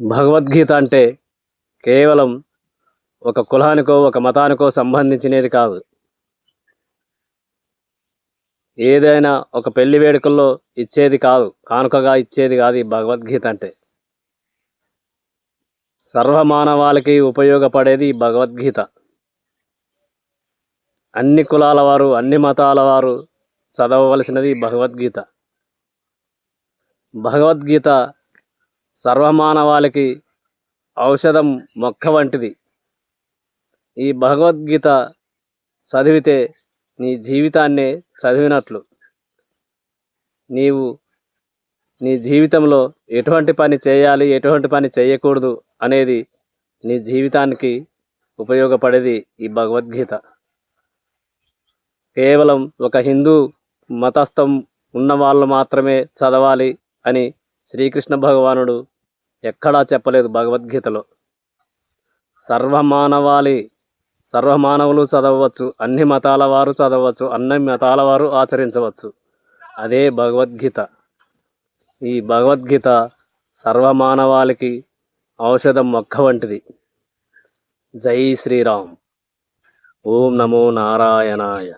భగవద్గీత అంటే కేవలం ఒక కులానికో ఒక మతానికో సంబంధించినది కాదు. ఏదైనా ఒక పెళ్ళి వేడుకల్లో ఇచ్చేది కాదు కానుకగా ఇచ్చేది కాదు ఈ భగవద్గీత అంటే. సర్వమానవాళికి ఉపయోగపడేది ఈ భగవద్గీత. అన్ని కులాల వారు అన్ని మతాల వారు చదవవలసినది ఈ భగవద్గీత. భగవద్గీత సర్వమానవాళికి ఔషధం మొక్క వంటిది. ఈ భగవద్గీత చదివితే నీ జీవితాన్నే చదివినట్లు. నీవు నీ జీవితంలో ఎటువంటి పని చేయాలి ఎటువంటి పని చేయకూడదు అనేది నీ జీవితానికి ఉపయోగపడేది ఈ భగవద్గీత. కేవలం ఒక హిందూ మతస్థం ఉన్న వాళ్ళు మాత్రమే చదవాలి అని శ్రీకృష్ణ భగవానుడు ఎక్కడా చెప్పలేదు భగవద్గీతలో. సర్వమానవాళి సర్వమానవులు చదవవచ్చు అన్ని మతాల వారు చదవచ్చు అన్ని మతాల వారు ఆచరించవచ్చు. అదే భగవద్గీత. ఈ భగవద్గీత సర్వమానవాళికి ఔషధం మొక్క వంటిది. జై శ్రీరామ్. ఓం నమో నారాయణాయ.